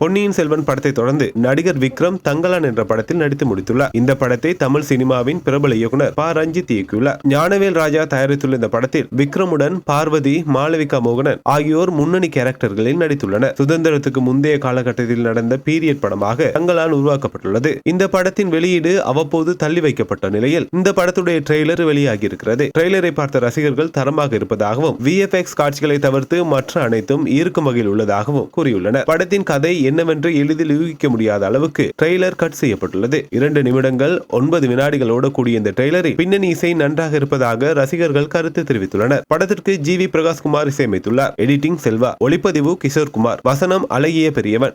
பொன்னியின் செல்வன் படத்தை தொடர்ந்து நடிகர் விக்ரம் தங்கலான் என்ற படத்தில் நடித்து முடித்துள்ளார். இந்த படத்தை தமிழ் சினிமாவின் பிரபல இயக்குனர் ப. ரஞ்சித் இயக்கியுள்ளார். ஞானவேல் ராஜா தயாரித்துள்ள இந்த படத்தில் விக்ரமுடன் பார்வதி மாளவிகா மோகனன் ஆகியோர் முன்னணி கேரக்டர்களில் நடித்துள்ளனர். சுதந்திரத்துக்கு முந்தைய காலகட்டத்தில் நடந்த பீரியட் படமாக தங்கலான் உருவாக்கப்பட்டுள்ளது. இந்த படத்தின் வெளியீடு அவ்வப்போது தள்ளி வைக்கப்பட்ட நிலையில் இந்த படத்துடைய ட்ரெய்லர் வெளியாகியிருக்கிறது. ட்ரெய்லரை பார்த்த ரசிகர்கள் தரமாக இருப்பதாகவும் விஎஃப்எக்ஸ் காட்சிகளை தவிர்த்து மற்ற அனைத்தும் ஈர்க்கும் வகையில் உள்ளதாகவும் கூறியுள்ளனர். படத்தின் கதை என்னவென்று எளிதில் யூகிக்க முடியாத அளவுக்கு ட்ரெய்லர் கட் செய்யப்பட்டுள்ளது. இரண்டு நிமிடங்கள் ஒன்பது வினாடிகள் ஓடக்கூடிய இந்த ட்ரெய்லரில் பின்னணி இசை நன்றாக இருப்பதாக ரசிகர்கள் கருத்து தெரிவித்துள்ளனர். படத்திற்கு ஜி வி பிரகாஷ்குமார் இசையமைத்துள்ளார். எடிட்டிங் செல்வா. ஒளிப்பதிவு கிஷோர் குமார் வசனம் அழகிய பெரியவன்.